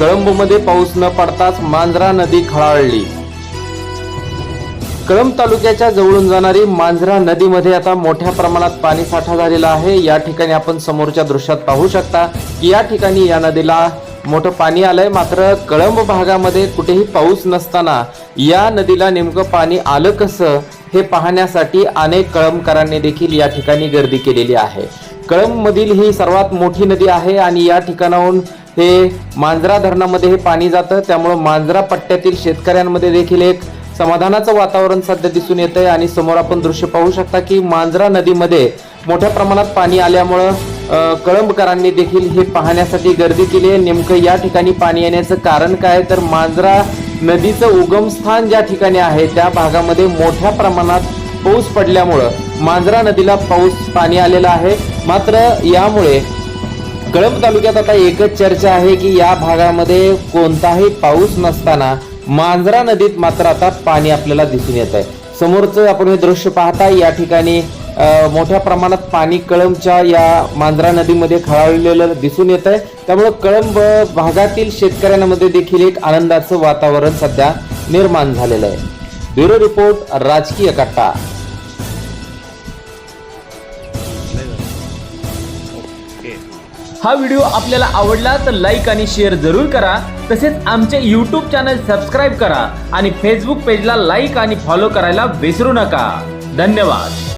कळंबमध्ये पाऊस न पडताच मांजरा नदी खळाळली. कळंब तालुक्याच्या जवळून जाणारी मांजरा नदीमध्ये आता मोठ्या प्रमाणात पाणी साठा झालेला आहे. या ठिकाणी आपण समोरच्या दृश्यात पाहू शकता की या ठिकाणी या नदीला मोठं पाणी आलंय. मात्र कळंब भागामध्ये कुठेही पाऊस नसताना या नदीला नेमकं पाणी आलं कसं हे पाहण्यासाठी अनेक कळंबकरांनी देखील या ठिकाणी गर्दी केलेली आहे. कळंब मधील ही सर्वात मोठी नदी आहे आणि या ठिकाणाहून हे मांजरा धरणामध्ये हे पाणी जातं. त्यामुळं मांजरा पट्ट्यातील शेतकऱ्यांमध्ये देखील एक समाधानाचं वातावरण सध्या दिसून येत आहे आणि समोर आपण दृश्य पाहू शकता की मांजरा नदीमध्ये मोठ्या प्रमाणात पाणी आल्यामुळं कळंबकरांनी देखील हे पाहण्यासाठी गर्दी केली आहे. नेमकं या ठिकाणी पाणी येण्याचं कारण काय तर मांजरा नदीचं उगमस्थान ज्या ठिकाणी आहे त्या भागामध्ये मोठ्या प्रमाणात पाऊस पडल्यामुळं मांजरा नदीला पाऊस पाणी आलेलं आहे. मात्र यामुळे कळंब तालुक्यात आता एकच चर्चा आहे की या भागामध्ये कोणताही पाऊस नसताना मांजरा नदीत मात्र आता पाणी आपल्याला दिसून येत आहे. समोरचं आपण हे दृश्य पाहता या ठिकाणी मोठ्या प्रमाणात पाणी कळंबच्या या मांजरा नदीमध्ये खळाळलेलं दिसून येत आहे. त्यामुळे कळंब भागातील शेतकऱ्यांमध्ये देखील एक आनंदाचं वातावरण सध्या निर्माण झालेलं आहे. ब्युरो रिपोर्ट राजकीय कट्टा. हा व्हिडिओ आपल्याला आवडला तर लाईक आणि शेअर जरूर करा. तसेच आमचे यूट्यूब चॅनल सबस्क्राईब करा आणि फेसबुक पेजला लाईक आणि फॉलो करायला विसरू नका. धन्यवाद.